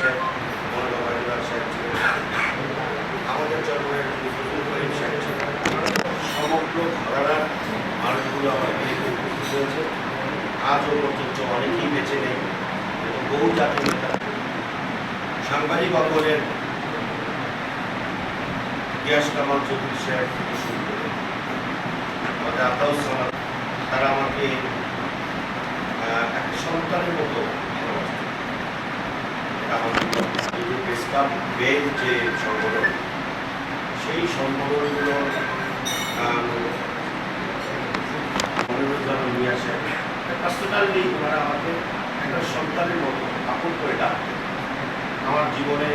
সাহেব সাহেব আমাদের জন্মের ফজলুল সমগ্র ঘরানার মানুষগুলো আমার উপস্থিত হয়েছে। আজও পর্যন্ত অনেকেই বেঁচে নেই এবং বহু জাতির নেতা। সাংবাদিক অঙ্গনের তারা আমাকে একটা সন্তানের মতো ক্লাব বেল যে সংগঠন। সেই সংগঠনগুলো মনোরঞ্জন নিয়ে আসে। পার্সোনালি ওনারা আমাকে একটা সন্তানের মতো আপন করে ডাকতেন। আমার জীবনে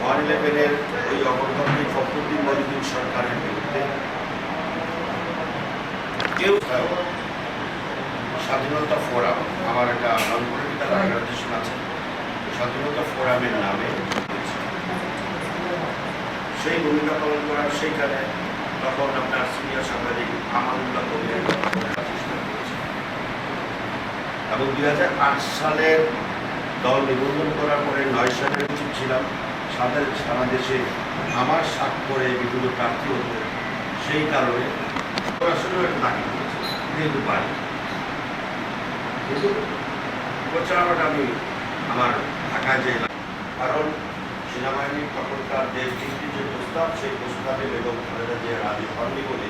ওয়ান ইলেভেনের ওই অগরবন্দী ফখরুদ্দিন মহিউদ্দিন সরকারের বিরুদ্ধে কেউ স্বাধীনতা ফোরাম, আমার একটা নন পলিটিক্যাল অর্গানাইজেশন আছে স্বাধীনতা নামে সেই ভূমিকা পালন করার সেইখানে তখন আপনার সিনিয়র সাংবাদিক আমানুল্লাহ কবির এবং দুই হাজার আট সালের দল নিবন্ধন করার পরে নয় সালের উচিত ছিলাম। সাথে সারা দেশে আমার স্বাক্ষরে বিভিন্ন প্রার্থী হতো সেই কারণে আসলে একটা দাবি করেছে যেহেতু পারি। কিন্তু প্রচারণাটা আমি আমার যে কারণ সেনাবাহিনীর তখনকার দেশ ভিত্তিক যে প্রস্তাব সেই প্রস্তাবে বেগম খালেদা জিয়া রাজি হননি বলে